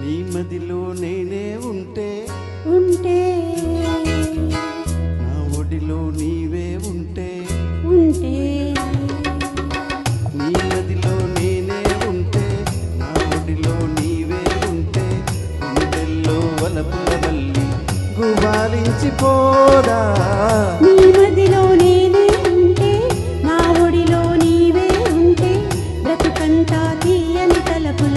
నీ మదిలో నేనే ఉంటే ఉంటే నా ఒడిలో నీవే ఉంటే ఉంటే నీ మదిలో నేనే ఉంటే నా ఒడిలో నీవే ఉంటే గుండెల్లో వలపుల మల్లి నీ మదిలో నేనే ఉంటే నా ఒడిలో నీవే ఉంటే బ్రతుకంతా తీయని తలపుల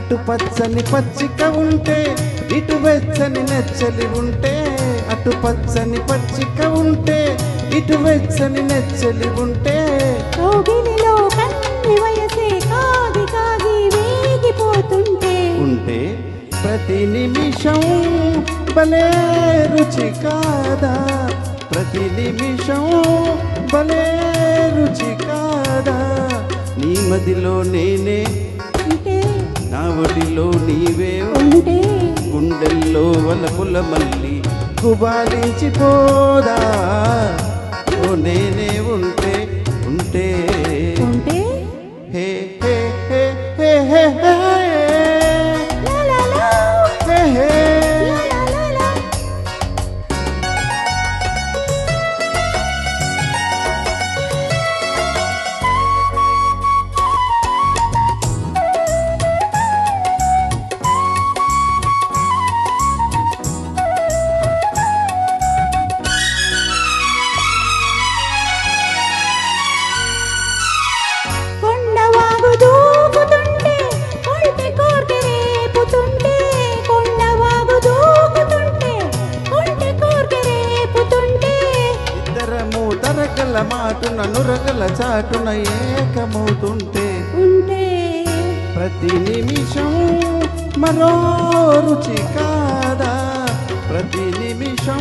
అటు పచ్చని పచ్చిక ఉంటే ఇటు వెచ్చని నెచ్చలి ఉంటే అటు పచ్చని పచ్చిక ఉంటే ఇటు వెచ్చని నెచ్చలి ఉంటే. ఉంటే ప్రతి నిమిషం భలే రుచి కాదా? ప్రతి నిమిషం భలే రుచి కాదా? నీ మదిలో నేనే ఒడిలో నీవే ఉంటే? గుండెల్లో వలపుల మల్లి గుబాలించిపోదా తరగల మాటున నురగల చాటున ఏకమవుతుంటే. ఉంటే. ప్రతి నిమిషం మరో రుచి కాదా? ప్రతి నిమిషం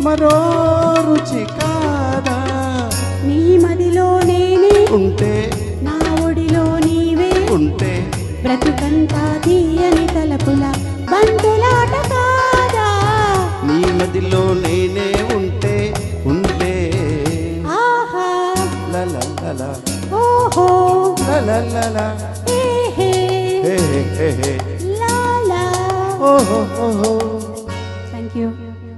మరో రుచి కాదా? నీ మదిలో నేనే. ఉంటే. నా ఒడిలో నీవే. ఉంటే. బ్రతుకంతా la la la hey hey hey hey la la oh oh oh